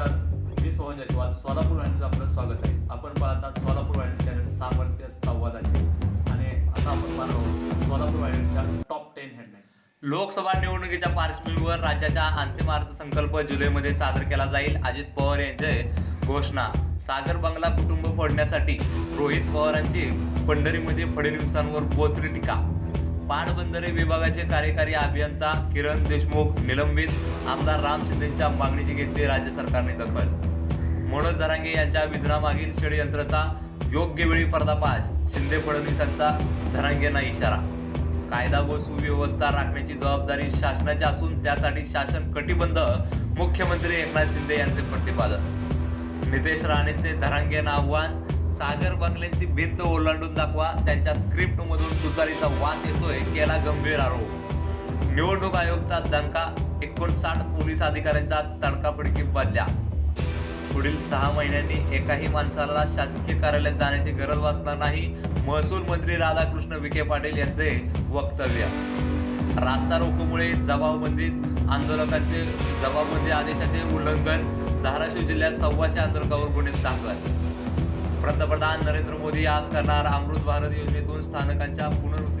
नमस्कार. मी सोहन जयस्वाल. सोलापूर वाहिनीचं आपलं स्वागत आहे. आपण पाहतात सोलापूर वाहिनी चॅनल सामर्थ्य संवादाचे. आणि आता आपण पाहणार आहोत सोलापूर वाहिनीच्या टॉप टेन हेडलाईन लोकसभा निवडणुकीच्या पार्श्वभूमीवर राज्याचा अंतिम अर्थसंकल्प जुलैमध्ये सादर केला जाईल. अजित पवार यांचे घोषणा. सागर बंगला कुटुंब फोडण्यासाठी रोहित पवारांची पंढरीमध्ये फडणवीसांवर बोचरी टीका. पाटबंधारे विभागाचे कार्यकारी अभियंता किरण देशमुख निलंबित आमदार राम शिंदेच्या मागणीची घेतली राज्य सरकारने दखल. मनोज धरांगे यांच्या विधानामागील षडयंत्राचा योग्य वेळी पर्दापाश शिंदे फडणवीसांचा झरांगेंना इशारा. कायदा व सुव्यवस्था राखण्याची जबाबदारी शासनाची असून त्यासाठी शासन कटिबंध मुख्यमंत्री एकनाथ शिंदे यांचे प्रतिपादन. नितेश राणेंचे धरांगेंना आव्हान सागर बंगल्यांची भिंत ओलांडून दाखवा. त्यांच्या स्क्रिप्टमधून तुतारीचा वाद येतोय केला गंभीर आरोप. निवडणूक आयोगचा दणका एकोणसाठ पोलीस अधिकाऱ्यांचा तडकाफडकी बदल्या. पुढील सहा महिन्यांनी एकाही माणसाला शासकीय कार्यालयात जाण्याची गरज वाचणार नाही महसूल मंत्री राधाकृष्ण विखे पाटील यांचे वक्तव्य. रास्ता रोकोमुळे जबाबबंदीत आंदोलकांचे जबाबबंदी आदेशाचे उल्लंघन धाराशिव जिल्ह्यात सव्वाशे आंदोलकावर गुन्हे दाखल. पंतप्रधान नरेंद्र मोदी आज करणार अमृत भारत योजनेतून स्थानकांच्या पुनर्